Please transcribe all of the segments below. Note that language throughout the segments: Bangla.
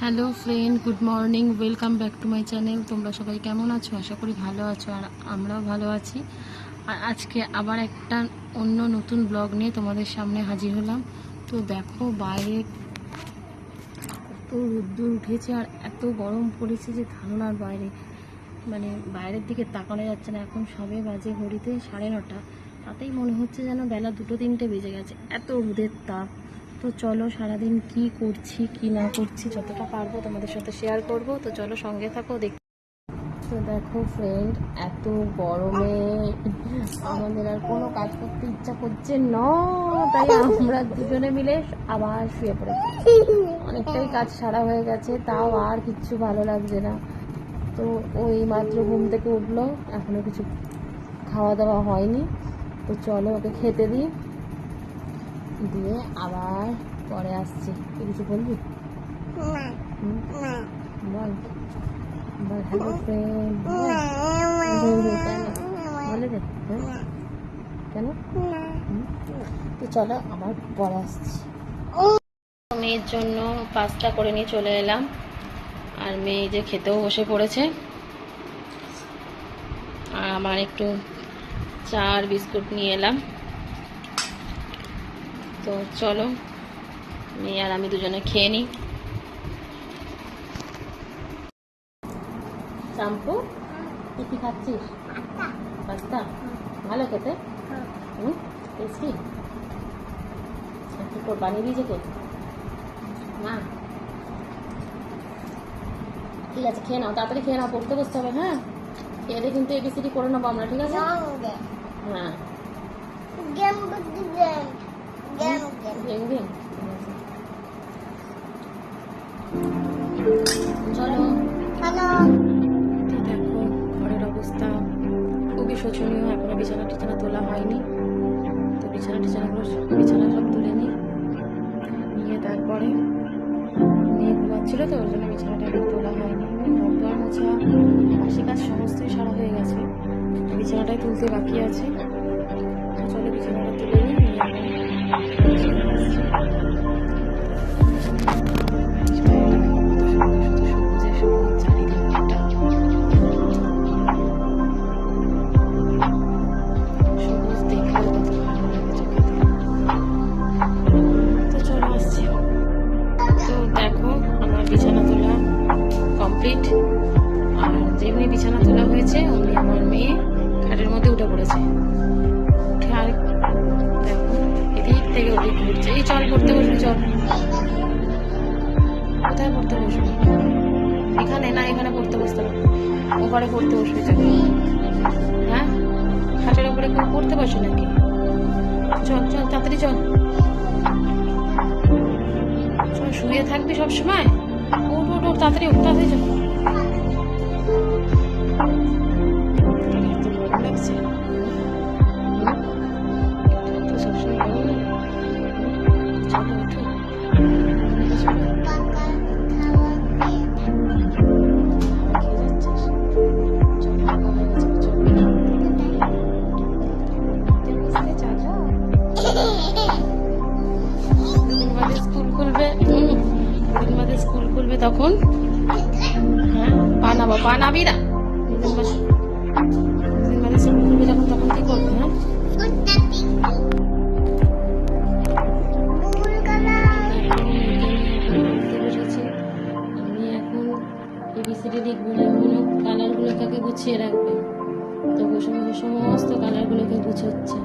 Hello friend, good morning, welcome back to my channel. তোমরা সবাই কেমন আছো? আশা করি ভালো আছো আর আমরাও ভালো আছি। আর আজকে আবার একটা অন্য নতুন ব্লগ নিয়ে তোমাদের সামনে হাজির হলাম। তো দেখো, বাইরে এত রোদ্দুর উঠেছে আর এত গরম পড়েছে যে ধারণার বাইরে। মানে বাইরের দিকে তাকানো যাচ্ছে না। এখন সবে বাজে ঘড়িতে সাড়ে নটা। তাতেই মনে হচ্ছে যেন বেলা দুটো তিনটে বেজে গেছে। এত রোদের তাপ। তো চলো সারাদিন কি করছি, কি না করছি, যতটা পারব তোমাদের সাথে শেয়ার করব। তো চলো সঙ্গে থাকো, দেখ তো দেখো ফ্রেন্ড এত গরমে আমাদের আর কোনো কাজ করতে ইচ্ছা করছে না, তাই আমরা দুজনে মিলে আবার শুয়ে পড়েছি। অনেকটাই কাজ সারা হয়ে গেছে, তাও আর কিচ্ছু ভালো লাগছে না। তো ওই মাত্র ঘুম থেকে উঠল, এখনও কিছু খাওয়া দাওয়া হয়নি। তো চলো ওকে খেতে দিই। দিয়ে আবার পরে আসছি। তুই কিছু বলবি? বল। বল হ্যালো ফ্রেন্ড বলে। দে হ্যাঁ? কেন? তো চলো আবার পরে আসছি। মেয়ের জন্য পাস্তা করে নিয়ে চলে এলাম। আর মেয়ে যে খেতেও বসে পড়েছে। আর আমার একটু চা আর বিস্কুট নিয়ে এলাম। তো চলো মেয়ে আর আমি দুজনে খেয়ে নিই। শ্যাম্পু কি খাচ্ছিস? পাস্তা? ভালো খেতে? হুম? টেস্টি? কি করে বানিয়ে দিয়েছে কে মা। ঠিক আছে খেয়ে নাও তাড়াতাড়ি খেয়ে নাও পড়তে বসতে হবে হ্যাঁ? এদের কিন্তু এবিসিডি করে নেব আমরা ঠিক আছে? হ্যাঁ। গেম দেখো ঘরের অবস্থা খুবই শোচনীয় এখনও বিছানা টিছানা তোলা হয়নি তো বিছানা টিছানাগুলো বিছানা সব তুলে নিয়ে তারপরে তো জন্য বিছানাটা তোলা হয়নি কাজ সমস্তই সারা হয়ে গেছে বিছানাটাই তুলতে বাকি আছে চলো বিছানাটা তুলে বিছানা তোলা কমপ্লিট। আর যেমনি বিছানা তোলা হয়েছে, অমনি আমার মেয়ে খাটের মধ্যে উঠে পড়েছে। এই চল, পড়তে বসবি, চল। কোথায় পড়তে বসবি? এখানে? না, এখানে পড়তে বসতে ও ঘরে পড়তে বসবি চল হ্যাঁ? খাটের উপরে কেউ পড়তে বসে নাকি? চল চল, তাড়াতাড়ি চল। শুয়ে থাকবি সব সময় উঠ উঠ উঠ, তাড়াতাড়ি উঠ, তাড়াতাড়ি চল। খুলবে হ্যাঁ বানাবো বানাবি না বাদে স্কুল খুলবে যখন তখন কি করবে হ্যাঁ আমি এখন এবিসিডি লিখব না এখনও কালারগুলোকে গুছিয়ে রাখবে তো বসে সমস্ত কালারগুলোকে গুছোচ্ছে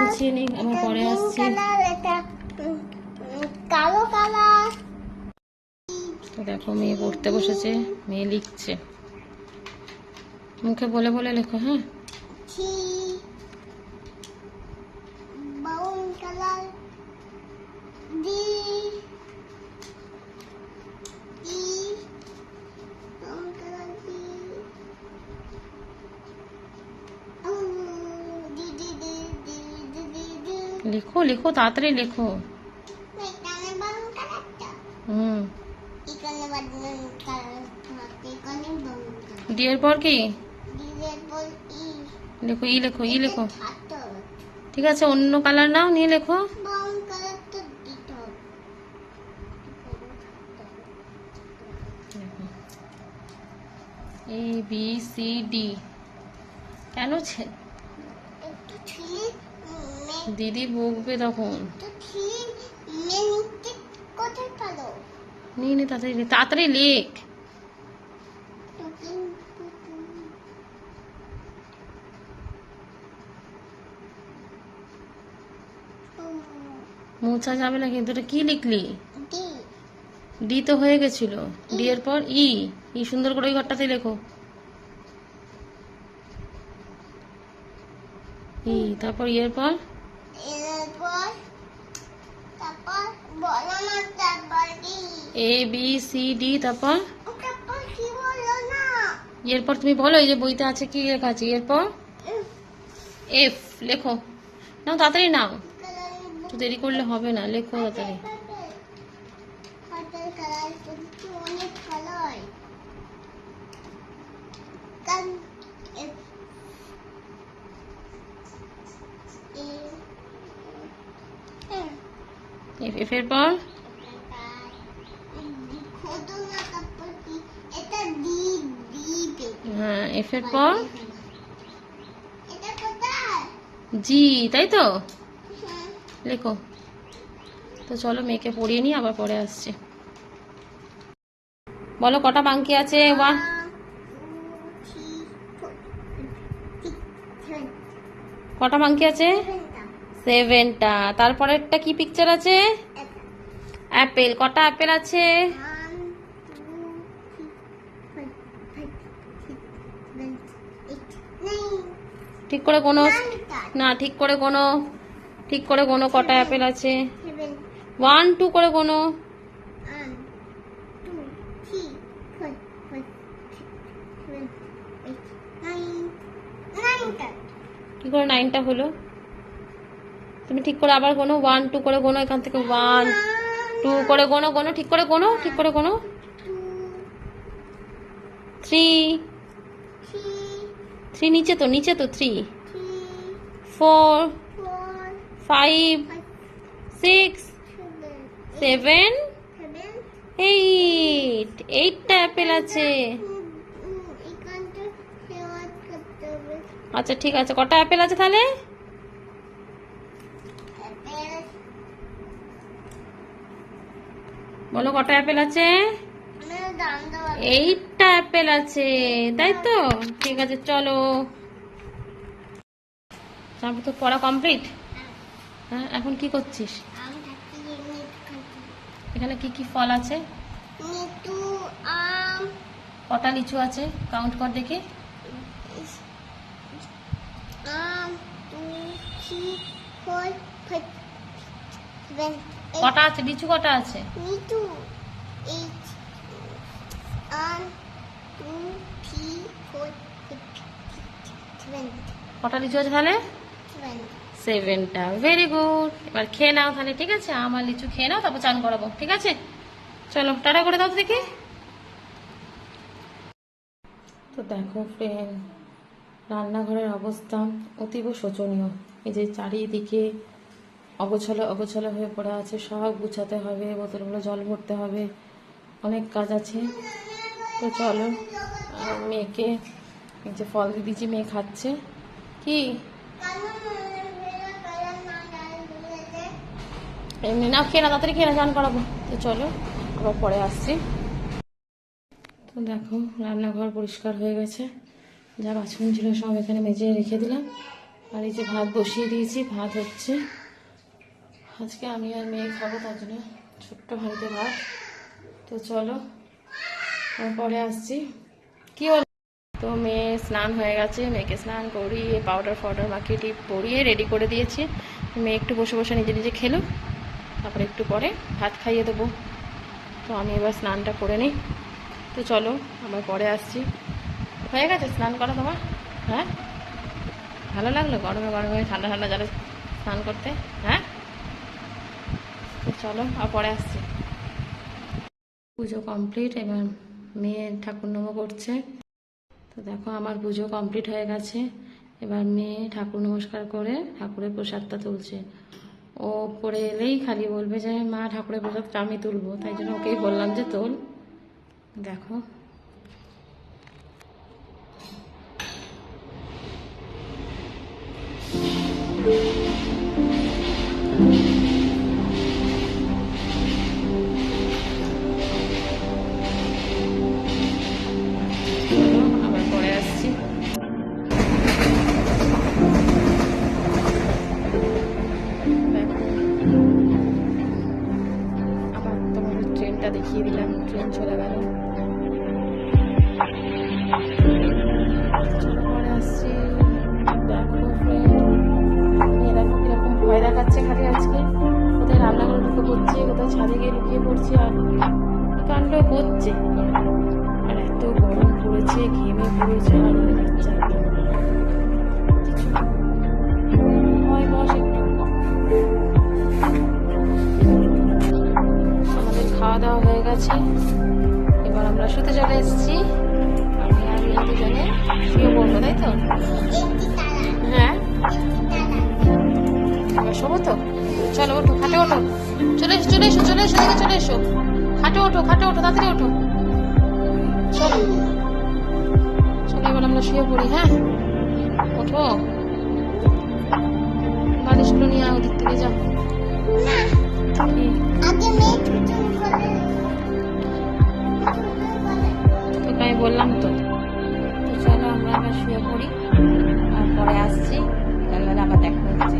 গুছিয়ে নিই আমার পরে আসছে। এটা কালো কালার দেখো মেয়ে পড়তে বসেছে মেয়ে লিখছে। মুখে বলে বলে লেখো হ্যাঁ? লেখো লেখো, তাড়াতাড়ি লেখো। হুম। এখানে বালুন কালার এখানে বালুন কালার ডি এর পর কি? লেখো, ই লেখো ই লেখো। ঠিক আছে, অন্য কালার নাও, নিয়ে লেখো। A, B, C, D. কেন দিদি বকবে তখন। নিয়ে নে তাড়াতাড়ি লে- তাড়াতাড়ি লেখ মোছা যাবে না কিন্তু এটা কি লিখলি? ডি। ডি তো হয়ে গেছিল। ডি এর পর ই। ই সুন্দর করে ওই ঘরটাতে লেখো। ই তারপর ইয়ের পর এরপর তারপর বলো না তারপর কি এ বি সি ডি তারপর? তারপর কি বলো না? ই এর পর তুমি বলো এই যে বইতে আছে কি লেখা আছে? এরপর? এর এফ লেখো। নাও তাড়াতাড়ি নাও। একটু দেরি করলে হবে না লেখো তাড়াতাড়ি। এফ এর পর খোদো না তারপর কি এটা দি দিবে হ্যাঁ এফ এর পর? জি তাই তো? লেখো। তো চলো মেয়েকে পড়িয়ে নিই আবার পরে আসছি। বলো কটা বাঙ্কি আছে? ওয়ান seven, কটা বাঙ্কি আছে। সেভেনটা। তারপরেরটা কি পিকচার আছে? অ্যাপেল কটা অ্যাপেল আছে? ঠিক করে কোনো না, ঠিক করে কোনো ঠিক করে কোনো কটা অ্যাপেল আছে ওয়ান টু করে কোনো. কি করে নাইনটা হলো তুমি ঠিক করে আবার কোনো ওয়ান টু করে কোনো, এখান থেকে ওয়ান টু করে কোনো কোনো, ঠিক করে কোনো, ঠিক করে কোনো থ্রি থ্রি নিচে তো নিচে তো three four five six seven eight এইটটা apple আছে আচ্ছা ঠিক আছে কটা অ্যাপেল আছে তাহলে বলো কটা অ্যাপেল আছে এইটটা অ্যাপেল আছে তাই তো? ঠিক আছে চলো। তারপর তো পড়া কমপ্লিট? হ্যাঁ এখন কি করছিস? এখানে কি কি ফল আছে? কটা লিচু আছে? কাউন্ট কর দেখি। কটা আছে? লিচু কটা আছে? নিতু এইট আম two three four five seven কটা লিচু আছে তাহলে? সেভেনটা ভেরি গুড এবার খেয়ে নাও তাহলে ঠিক আছে? আমার লিচু খেয়ে নাও তারপর চান করাবো ঠিক আছে? চলো টাটা করে দাও দেখি। তো দেখো ফ্রেন্ড রান্নাঘরের অবস্থা অতীব শোচনীয়। এই যে চারিদিকে অগোছালো অগোছালো হয়ে পড়ে আছে সব গুছাতে হবে বোতলগুলো জল ভরতে হবে অনেক কাজ আছে। তো চলো মেয়েকে যে ফল দিয়ে দিয়েছি মেয়ে খাচ্ছে। কি? এমনি না, খেয়ে না তাড়াতাড়ি খেয়ে না চান করাবো। তো চলো, আবার পরে আসছি। তো দেখো, রান্নাঘর পরিষ্কার হয়ে গেছে। যা বাসন ছিল সব এখানে মেজে রেখে দিলাম। আর এই যে ভাত বসিয়ে দিয়েছি, ভাত হচ্ছে। আজকে আমি আর মেয়ে খাব, তার জন্য ছোট্ট হাঁড়িতে ভাত। তো চলো পরে আসছি। কি হলো? তো মেয়ে স্নান হয়ে গেছে মেয়েকে স্নান করিয়ে পাউডার ফাউডার মাখিয়ে টিপ পরিয়ে রেডি করে দিয়েছি। মেয়ে একটু বসে বসে নিজে নিজে খেলো তারপরে একটু পরে ভাত খাইয়ে দেবো। তো আমি এবার স্নানটা করে নিই। তো চলো আমার পরে আসছি। হয়ে গেছে স্নান করা তোমার? হ্যাঁ? ভালো লাগল গরমে গরমে ঠান্ডা ঠান্ডা যারা স্নান করতে? হ্যাঁ? তো চলো আর পরে আসছি। পুজো কমপ্লিট এবার মেয়ে ঠাকুর নমো করছে। তো দেখো আমার পুজো কমপ্লিট হয়ে গেছে। এবার মেয়ে ঠাকুর নমস্কার করে ঠাকুরের প্রসাদটা তুলছে। ও পরে এলেই খালি বলবে যে মা ঠাকুরের প্রসাদটা আমি তুলবো। তাই জন্য ওকেই বললাম যে তোল। দেখো। চলো, কাণ্ড আর এত গরম পড়েছে, ঘেমে পুরো ঝাল যাচ্ছে আমাদের খাওয়া দাওয়া হয়ে গেছে। এবার আমরা শুতে চলে এসেছি। আমি আর মেয়ে দুজনে। শুয়ে পড়ব, তাই তো? হ্যাঁ? এবার শোবো তো? চলো, ওঠো, খাটে ওঠো। চলে এসো চলে এসো চলে এসো চলে এসো। খাটে ওঠো খাটে ওঠো, তাড়াতাড়ি ওঠো। চলো। চলো, এবার আমরা শুয়ে পড়ি হ্যাঁ? ওঠো। বালিশগুলো নিয়ে আয় ওদিক থেকে যাও তোকে আমি বললাম তো। তো চলো, আমরা আবার শুয়ে পড়ি। আর পরে আসছি। বিকালবেলা আবার দেখা হচ্ছে।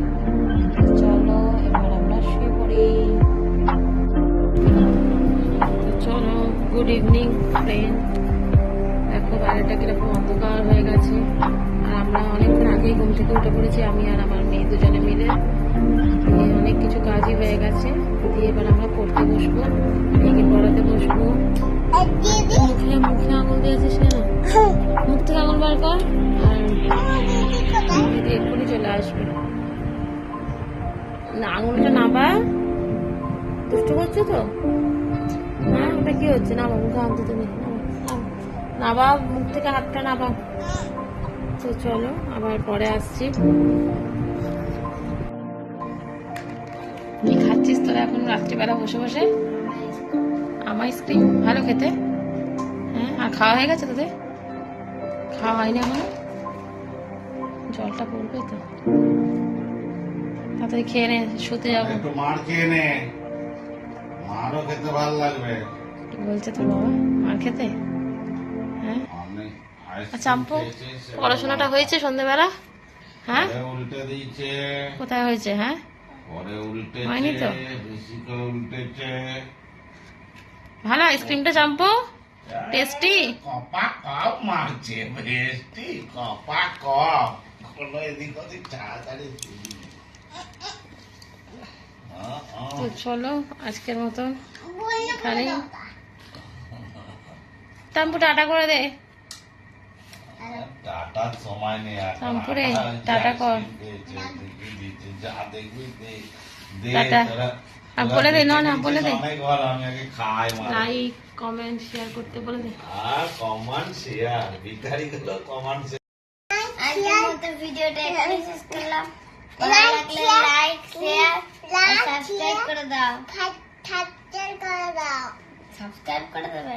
ইভিনিং ফ্রেন্ড দেখো, বাইরেটা কীরকম অন্ধকার হয়ে গেছে। আর আমরা অনেকক্ষণ আগেই ঘুম থেকে উঠে পড়েছি, আমি আর আমার মেয়ে দুজনে মিলে। অনেক কিছু কাজই হয়ে গেছে। দিয়ে এবার আমরা পড়তে বসবো মেয়েকে পড়াতে বসবো। মুখে মুখে আঙুল দিয়েছিস কেন? মুখ থেকে আঙুল বার কর, আর দিদি এক্ষুনি চলে আসবে। না, আঙুলটা নাবা দুষ্টু করছ তো? ওটা কি হচ্ছে? না মুখে হাত দিতে নেই। নাবা মুখ থেকে হাতটা নাবা তো চলো, আবার পরে আসছি। কি খাচ্ছিস তোরা এখন রাত্রিবেলা বসে বসে? আমার আইসক্রিম, ভালো খেতে। হ্যাঁ আর খাওয়া হয়ে গেছে তোদের? খাওয়া হয়নি এখনও? জলটা পড়বে তো। তাড়াতাড়ি খেয়ে নে, শুতে যাব। মার খেয়ে নে। মারও খেতে ভালো লাগবে। কি বলছে তোর বাবা আর খেতে? হ্যাঁ? আচ্ছা আম্পু পড়াশোনাটা হয়েছে সন্ধ্যেবেলা হ্যাঁ? পরে উল্টে দিয়েছে। কোথায় হয়েছে হ্যাঁ? হয়নি তো? ভালো আইসক্রিমটা চাম্পু? টেস্টি কপা কপ মারছে বেশটি কপা কপ। কোনো এদিক ওদিক তাড়াতাড়ি দিবি। আহ, আহ। তো চলো আজকের মতন খালি। টাম্পু টাটা করে দে। টাটার সময় নেই আর টাটা কর। যা দেখবি দে। দে, টাটা। আর বলে দে, না, না, বলে দে। অনেক ভালো, আমি আগে খাই মার। লাইক কমেন্ট শেয়ার করতে বলে দে। আর কমান শেয়ার ভিখারি গুলো কমান শেয়ার আজকের মতো ভিডিওটা এখানে শেষ করলাম। ভালো লাগলে লাইক শেয়ার আর সাবস্ক্রাইব করে দাও। সাবস্ক্রাইব করে দাও। সাবস্ক্রাইব করে দেবে।